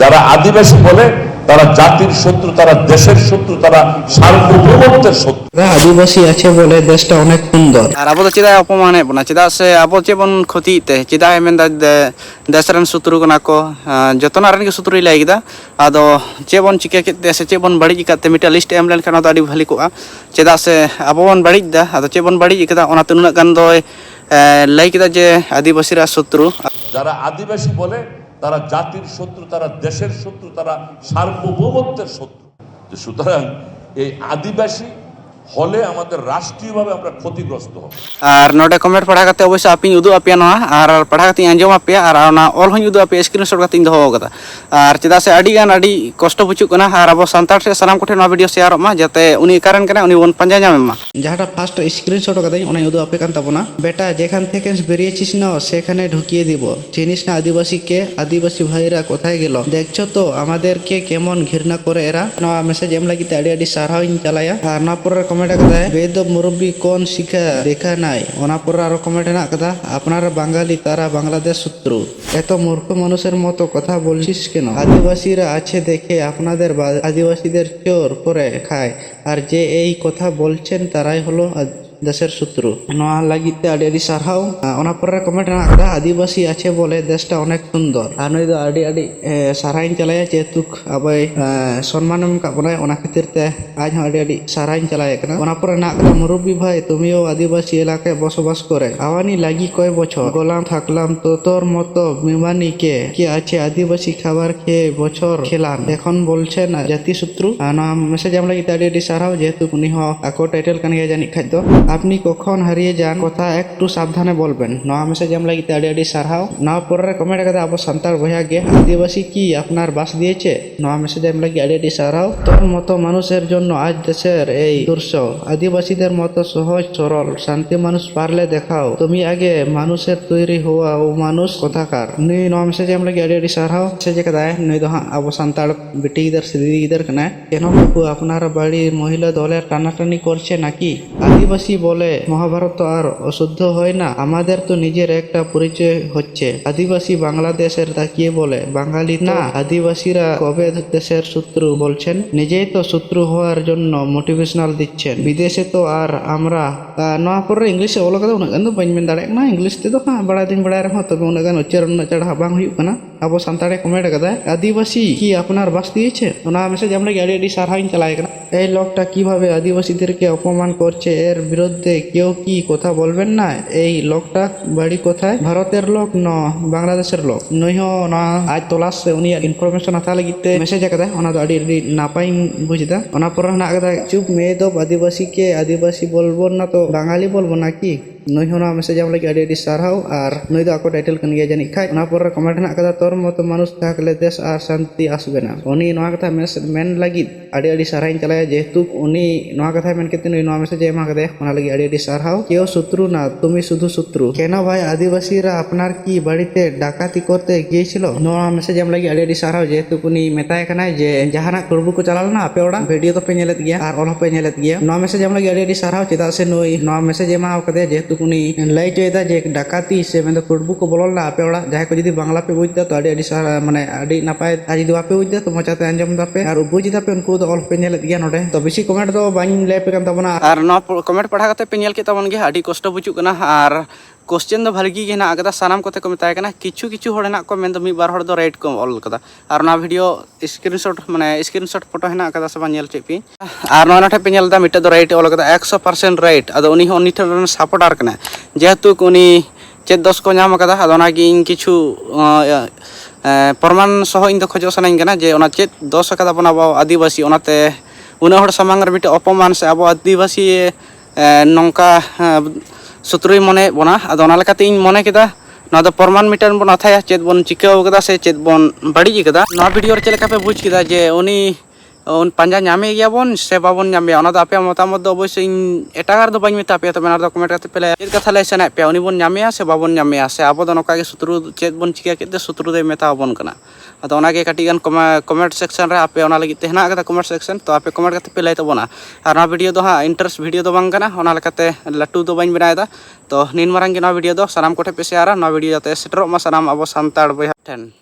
যারা আদিবাসী বলে তারা জাতির শত্রু তারা দেশের শত্রু তারা সার্বভৌমত্বের শত্রু। আদিবাসী আছে বলে দেশটা অনেক সুন্দর। আর আবো তো অপমান হব না চিদা সে আবো যেমন ক্ষতি তে চিদায় মেন্দা দেশের শত্রু কনা কো যতন আর শত্রু লাই গিদা আদো চেবন চিকে কেতে সে চেবন বাড়ি জিকাতে মিটা লিস্ট এম লেন খানা তো ভালি কোয়া। চিদা সে আবো বাড়ি দা আদো চেবন বাড়ি জিকাদা ওনা তুনা কান দয় লাই গিদা যে আদিবাসীরা শত্রু। যারা আদিবাসী বলে তারা জাতির শত্রু তারা দেশের শত্রু তারা সার্বভৌমত্বের শত্রু। সুতরাং এই আদিবাসী হলে আমাদের রাষ্ট্রীয়ভাবে আমরা ক্ষতিগ্রস্ত হব। আর নডে কমেন্ট পড়া কাতে আপনি উদু আপে না আর পড়া কাতে আপে আর অল হই উদু আপে স্ক্রিনশট কাতে দহ কাতা আর চেদা সে আডি গান আডি কষ্ট পুচু কানা আর আবো সান্তার সে সালাম কোঠে না ভিডিও শেয়ার মা যাতে উনি কারণ কেন উনি বন পাঞ্জা জামে মা। যাহাটা ফার্স্ট স্ক্রিনশট কাতে উনি উদু আপে কান তাবনা বেটা যেখান থেকে বেরিয়েছিস না সেখানে ঢুকিয়ে দিব। চিনিস না আদিবাসী কে আদিবাসী ভাইরা কোথায় গেল? দেখছ তো আমাদেরকে কেমন ঘৃণা করে এরা? না মেসেজ এম লাগিতে আডি আডি সারহাইন চালায়া। আর না পরের কমেন্ট কাদা বেদ মুরব্বি কোন শিখা দেখা নাই? ওনা পরে আরও কমেন্ট না কাদা আপনারা বাঙালি, তারা বাংলাদেশ শত্রু। এত মূর্খ মানুষের মতো কথা বলছিস কেন? আদিবাসীরা আছে দেখে আপনাদের আদিবাসীদের চোর করে খায়। আর যে এই কথা বলছেন, তারাই হলো দেশের শত্রু। নোয়া লাগিতে আডি আডি সারহাও আহ, ওনা পরে কমেন্ট কাদা আদিবাসী আছে বলে দেশটা অনেক সুন্দর। আর দো আডি আডি সারাইন চালায়া যেহেতু আবাই সম্মান এম কাপ বনায় ওনা খাতির তে আজ আডি আডি সারাইন চালায় কানা? ওনা পরে না মুরব্বী ভাই তুমিও আদিবাসী এলাকায় বসবাস করে। আওয়ানি লাগি কয় বছর? গোলাম থাকলাম তো তোর মতো বিমানি কে কি আছে আদিবাসী খাবার খেয়ে বছর খেলাম এখন বলছেন জাতি শত্রু না মেসেজ আমরা তাড়ি আডি সারাও যেহেতু উনি হ আকো টাইটেল কান জানি খাদ্য। আপনি কখন হারিয়ে যান কথা একটু সাবধানে বলবেন। নয়া মেসেজ আমরা কি তাড়ি আডি সারাও না পরে কমেন্ট কাদা আবো সান্তাল বইয়া গে আদিবাসী কি আপনার বাস দিয়েছে? নয়া মেসেজ আমরা কি আডি আডি সারাও তোর মতো মানুষের জন্য আজ দেশের এই দুর্স। আদিবাসীদের মতো সহজ, সরল, শান্তি মানুষ পারলে দেখাও। তুমি আগে মানুষের তৈরি হওয়া ও মানুষ কথাকার। নুই নয়া মেসেজ আমরা কি আডি আডি সারাও মেসেজ কাদায় নুই দো হ্যাঁ আবো সান্তাল বেটি গিদার সিদি গিদার কানা কেন আপনার বাড়ির মহিলা দলের টানাটানি করছে নাকি? আদিবাসী বলে মহাভারত আর অশুদ্ধ হয় না আমাদের তো নিজের একটা পরিচয় হচ্ছে আদিবাসী বাংলাদেশের তাকিয়ে বলে বাঙালি না আদিবাসীরা কবে দেশের শত্রু বলছেন নিজেই তো শত্রু হওয়ার জন্য মোটিভেশনাল দিচ্ছেন বিদেশে তো আর আমরা ᱱᱚᱣᱟ ᱯᱚᱨᱮ ᱤᱝᱞᱤᱥ ᱚᱞ ᱠᱟᱫᱟ ᱩᱱᱟᱹᱜ ᱜᱟᱱ ᱫᱚ ᱵᱟᱹᱧ ᱢᱮᱱ ᱫᱟᱲᱮᱭᱟᱜ ᱠᱟᱱᱟ ᱤᱝᱞᱤᱥ ᱛᱮᱫᱚ ᱦᱟᱸᱜ ᱵᱟᱲᱟᱭ ᱫᱩᱧ ᱵᱟᱲᱟᱭ ᱨᱮᱦᱚᱸ ᱛᱚᱵᱮ ᱩᱱᱟᱹᱜ ᱜᱟᱱ ᱩᱪᱪᱟᱨᱚᱱ ᱪᱟᱲᱦᱟ ᱵᱟᱝ ᱦᱩᱭᱩᱜ ᱠᱟᱱᱟ ᱟᱵᱚ ᱥᱟᱱᱛᱟᱲᱮ ᱠᱚᱢᱮᱱᱴ ᱟᱠᱟᱫᱟ আদিবাসী কি আপনার বাস দিয়েছে ওনা মেসেজ আমরা আড়ি আড়ি সারহাইন চালায় কেনা এই লোকটা কীভাবে আদিবাসীদেরকে অপমান করছে এর বিরুদ্ধে কেউ কি কথা বলবেন না এই লোকটা বাড়ি কোথায় ভারতের লোক ন বাংলাদেশের লোক নইহ না আজ তলাশ উনি ইনফরমেশন হাতা লাগিতে মেসেজ আকাদা ওনা আড়ি আড়ি নাপাই বুঝিতা ওনা পর না আকাদা চুপ মেয়ে তো আদিবাসীকে আদিবাসী বলব না তো বাঙালি বলব নাকি ᱱᱩᱭ ᱦᱚᱸ ᱱᱚᱣᱟ ᱢᱮᱥᱮᱡ ᱮᱢ ᱞᱟᱹᱜᱤᱫ ᱟᱹᱰᱤ ᱟᱹᱰᱤ ᱥᱟᱨᱦᱟᱣ ᱟᱨ ᱱᱩᱭ ᱫᱚ ᱟᱠᱚ ᱴᱟᱭᱴᱮᱞ ᱠᱟᱱ ᱜᱮᱭᱟ ᱡᱟᱹᱱᱤᱡ ᱠᱷᱟᱡ ᱚᱱᱟ ᱯᱚᱨᱮ ᱠᱚᱢᱮᱱᱴ ᱦᱮᱱᱟᱜ ᱠᱟᱫᱟ ᱛᱚᱨ ᱢᱚᱛᱚ ᱢᱟᱱᱩᱥ ᱛᱟᱦᱮᱸ ᱛᱟᱦᱞᱮ ᱫᱮᱥ ᱟᱨ ᱥᱟᱱᱛᱤ ᱟᱥᱵᱮᱱᱟ ᱩᱱᱤ ᱱᱚᱣᱟ ᱠᱟᱛᱷᱟ ᱢᱮᱥᱮᱡ ᱢᱮᱱ ᱞᱟᱹᱜᱤᱫ ᱟᱹᱰᱤ ᱟᱹᱰᱤ ᱥᱟᱨᱦᱟᱣ ᱥᱟᱨᱦᱟᱣᱤᱧ ᱪᱟᱞᱟᱭᱟ ᱡᱮᱦᱮᱛᱩ ᱩᱱᱤ ᱱᱚᱣᱟ ᱠᱟᱛᱷᱟ ᱢᱮᱱ ᱠᱟᱛᱮ ᱱᱩᱭ ᱱᱚᱣᱟ ᱢᱮᱥᱮᱡ ᱮᱢᱟ ᱠᱟᱫᱟᱭᱟ ᱚᱱᱟ ᱞᱟᱹᱜᱤᱫ ᱟᱹᱰᱤ ᱟᱹᱰᱤ ᱥᱟᱨᱦᱟᱣ কেউ শত্রু না তুমি শুধু শত্রু কেন ভাই আদিবাসীরা আপনার কি বাড়িতে ডাকাতি করতে গিয়েছিল নোয়া মেসেজ এম লাগি আড়ি আড়ি সারাও যেহেতু উনি মেতায় কানাই যে জাহানা করবু কো চালাল না আপে ওড়া ভিডিও তো পে নেলেত গিয়া আর ᱟᱨ পে নেলেত গিয়া নোয়া মেসেজ এম লাগি আড়ি ᱟᱹᱰᱤ সারাও চেদা সে নই নোয়া মেসেজ এমা আও কাদে যেহেতু ᱩᱱᱤ ᱞᱟᱹᱭ ᱦᱚᱪᱚᱭᱮᱫᱟ ᱡᱮ ᱰᱟᱠᱟᱛᱤ ᱥᱮ ᱢᱮᱱᱫᱚ ᱠᱩᱴᱵᱩ ᱠᱚ ᱵᱚᱞᱚ ᱞᱮᱱᱟ ᱟᱯᱮ ᱚᱲᱟᱜ ᱡᱟᱦᱟᱸᱭ ᱠᱚ ᱡᱩᱫᱤ ᱵᱟᱝᱞᱟ ᱯᱮ ᱵᱩᱡᱽ ᱫᱟ ᱛᱚ ᱟᱹᱰᱤ ᱟᱹᱰᱤ ᱥᱟᱨᱦᱟᱣ ᱢᱟᱱᱮ ᱟᱹᱰᱤ ᱱᱟᱯᱟᱭ ᱟᱨ ᱡᱩᱫᱤ ᱵᱟᱯᱮ ᱵᱩᱡᱽ ᱫᱟ ᱛᱚ ᱢᱚᱪᱟᱛᱮ ᱟᱸᱡᱚᱢ ᱫᱟᱯᱮ ᱟᱨ ᱵᱩᱡᱽ ᱫᱟᱯᱮ ᱩᱱᱠᱩ ᱫᱚ ᱚᱞ ᱯᱮ ᱧᱮᱞᱮᱫ ᱜᱮᱭᱟ ᱱᱚᱰᱮ ᱛᱚ ᱵᱮᱥᱤ ᱠᱚᱢᱮᱱᱴ ᱫᱚ ᱵᱟᱹᱧ ᱞᱟᱹᱭ ᱟᱯᱮ ᱠᱟᱱ ᱛᱟᱵᱚᱱᱟ ᱟᱨ ᱱᱚᱣᱟ ᱠᱚᱢᱮᱱᱴ ᱯᱟᱲᱦᱟᱣ ᱠᱟᱛᱮ ᱯᱮ ᱧᱮᱞ ᱠᱮᱫ ᱛᱟᱵᱚᱱ ᱜᱮ ᱟᱹᱰᱤ ᱠᱚᱥᱴᱚ ᱵᱩᱡᱩᱜ ᱠᱟᱱᱟ ᱟᱨ ᱠᱚᱥᱪᱮᱱ ᱫᱚ ᱵᱷᱟᱹᱞᱤ ᱜᱮ ᱦᱮᱱᱟᱜ ᱟᱠᱟᱫᱟ ᱥᱟᱱᱟᱢ ᱠᱚᱛᱮ ᱠᱚ ᱢᱮᱛᱟᱭ ᱠᱟᱱᱟ ᱠᱤᱪᱷᱩ ᱠᱤᱪᱷᱩ ᱦᱚᱲ ᱦᱮᱱᱟᱜ ᱠᱚᱣᱟ ᱢᱮᱱᱫᱚ ᱢᱤᱫ ᱵᱟᱨ ᱦᱚᱲ ᱫᱚ ᱨᱮᱴ ᱠᱚ ᱚᱞ ᱟᱠᱟᱫᱟ ᱟᱨ ᱚᱱᱟ ᱵᱷᱤᱰᱤᱭᱳ ᱥᱠᱨᱤᱱᱥᱚᱴ ᱢᱟᱱᱮ ᱥᱠᱨᱤᱱᱥᱚᱴ ᱯᱷᱳᱴᱳ ᱦᱮᱱᱟᱜ ᱟᱠᱟᱫᱟ ᱥᱮ ᱵᱟᱝ ᱧᱮᱞ ᱪᱮᱫ ᱯᱮ ᱟᱨ ᱱᱚᱣᱟ ᱴᱷᱮᱡ ᱯᱮ ᱧᱮᱞ ᱮᱫᱟ ᱢᱤᱫᱴᱮᱡ ᱫᱚ ᱨᱮᱴ ᱚᱞ ᱠᱟᱫᱟ ᱮᱠᱥᱚ ᱯᱟᱨᱥᱮᱱᱴ ᱨᱮᱴ ᱟᱫᱚ ᱩᱱᱤ ᱦᱚᱸ ᱩᱱᱤ ᱴᱷᱮᱱ ᱨᱮᱱ ᱥᱟᱯᱳᱴᱟᱨ ᱠᱟᱱᱟᱭ ᱡᱮᱦᱮᱛᱩ ᱩᱱᱤ ᱪᱮᱫ ᱫᱚᱥ ᱠᱚ ᱧᱟᱢ ᱟᱠᱟᱫᱟ ᱟᱫᱚ ᱚᱱᱟᱜᱮ ᱤᱧ ᱠᱤᱪᱷᱩ ᱯᱨᱚᱢᱟᱱ ᱥᱚᱦᱚ ᱤᱧ ᱫᱚ ᱠᱷᱚᱡᱚᱜ ᱥᱟᱱᱟᱧ ᱠᱟᱱᱟ ᱡᱮ ᱚᱱᱟ ᱪᱮᱫ ᱫᱚᱥ ᱟᱠᱟᱫᱟ ᱵᱚᱱ ᱟᱵᱚ ᱟᱹᱫᱤᱵᱟᱹᱥᱤ ᱚᱱᱟᱛᱮ ᱩᱱᱟᱹᱜ ᱦᱚᱲ ᱥᱟᱢᱟᱝ ᱨᱮ ᱢᱤᱫᱴᱮᱡ ᱚᱯᱚᱢᱟᱱ ᱥᱮ ᱟᱵᱚ ᱟᱹᱫᱤᱵᱟᱹᱥᱤ ᱱᱚᱝᱠᱟ ᱥᱩᱛᱨᱩᱭ ᱢᱚᱱᱮᱭᱮᱫ ᱵᱚᱱᱟ ᱟᱫᱚ ᱚᱱᱟ ᱞᱮᱠᱟᱛᱮ ᱤᱧ ᱢᱚᱱᱮ ᱠᱮᱫᱟ ᱱᱚᱣᱟ ᱫᱚ ᱯᱨᱚᱢᱟᱱ ᱢᱤᱫᱴᱮᱱ ᱵᱚᱱ ᱟᱛᱷᱟᱭᱟ ᱪᱮᱫ ᱵᱚᱱ ᱪᱤᱠᱟᱹᱣ ᱠᱟᱫᱟ ᱥᱮ ᱪᱮᱫ ᱵᱚᱱ ᱵᱟᱹᱲᱤᱡ ᱠᱟᱫᱟ ᱱᱚᱣᱟ ᱵᱷᱤᱰᱤᱭᱳ ᱨᱮ ᱪᱮᱫ ᱞᱮᱠᱟ ᱯᱮ ᱵᱩᱡᱽ ᱠᱮᱫᱟ ᱡᱮ ᱩᱱᱤ ᱩᱱ ᱯᱟᱸᱡᱟ ᱧᱟᱢᱮ ᱜᱮᱭᱟᱵᱚᱱ ᱥᱮ ᱵᱟᱵᱚᱱ ᱧᱟᱢᱮᱭᱟ ᱚᱱᱟ ᱫᱚ ᱟᱯᱮᱭᱟᱜ ᱢᱚᱛᱟᱢᱚᱛ ᱫᱚ ᱚᱵᱚᱥᱥᱳᱭ ᱤᱧ ᱮᱴᱟᱜᱟᱜ ᱨᱮᱫᱚ ᱵᱟᱹᱧ ᱢᱮᱛᱟ ᱯᱮᱭᱟ ᱛᱚᱵᱮ ᱚᱱᱟ ᱫᱚ ᱠᱚᱢᱮᱱᱴ ᱠᱟᱛᱮ ᱯᱮ ᱞᱟᱹᱭᱟ ᱪᱮᱫ ᱠᱟᱛᱷᱟ ᱞᱟᱹᱭ ᱥᱟᱱᱟᱭᱮᱫ ᱯᱮᱭᱟ ᱩᱱᱤ ᱵᱚᱱ ᱧᱟᱢᱮᱭᱟ ᱥᱮ ᱵᱟᱵᱚᱱ ᱧᱟᱢᱮᱭᱟ ᱥᱮ ᱟᱵᱚ ᱫᱚ ᱱᱚᱝᱠᱟ ᱜᱮ ᱥᱩᱛᱨᱩ ᱪᱮᱫ ᱵᱚᱱ ᱪᱤᱠᱟᱹ ᱠᱮᱫ ᱛᱮ ᱥᱩᱛᱨᱩ ᱫᱚᱭ ᱢᱮᱛᱟ ᱟᱵᱚᱱ ᱠᱟᱱᱟ ᱟᱫᱚ ᱚᱱᱟᱜᱮ ᱠᱟᱹᱴᱤᱡ ᱜᱟᱱ ᱠᱚᱢᱮᱱᱴ ᱥᱮᱠᱥᱚᱱ ᱨᱮ ᱟᱯᱮ ᱚᱱᱟ ᱞᱟᱹᱜᱤᱫ ᱛᱮ ᱦᱮᱱᱟᱜ ᱟᱠᱟᱫᱟ ᱠᱚᱢᱮᱱᱴ ᱥᱮᱠᱥᱚᱱ ᱛᱚ ᱟᱯᱮ ᱠᱚᱢᱮᱱᱴ ᱠᱟᱛᱮ ᱯᱮ ᱞᱟᱹᱭ ᱛᱟᱵᱚᱱᱟ ᱟᱨ ᱱᱚᱣᱟ ᱵᱷᱤᱰᱤᱭᱳ ᱫᱚ ᱦᱟᱸᱜ ᱤᱱᱴᱟᱨᱮᱥᱴ ᱵᱷᱤᱰᱤᱭᱳ ᱫᱚ ᱵᱟᱝ ᱠᱟᱱᱟ ᱚᱱᱟ ᱞᱮᱠᱟᱛᱮ ᱞᱟᱹᱴᱩ ᱫᱚ ᱵᱟᱹᱧ ᱵᱮᱱᱟᱣᱮᱫᱟ ᱛᱚ ᱱᱤᱱ ᱢᱟᱨᱟᱝ ᱜᱮ ᱱᱚᱣᱟ ᱵᱷᱤᱰᱤᱭᱳ ᱫᱚ ᱥᱟᱱᱟᱢ ᱠᱚᱴᱷᱮᱱ ᱯᱮ ᱥᱮᱭᱟᱨᱟ ᱱᱚᱣᱟ ᱵᱷᱤᱰᱤᱭᱳ ᱡᱟᱛᱮ ᱥᱮᱴᱮᱨᱚᱜ ᱢᱟ ᱥᱟᱱᱟᱢ ᱟᱵᱚ ᱥᱟᱱᱛᱟᱲ ᱵᱚᱭᱦᱟ ᱴᱷᱮᱱ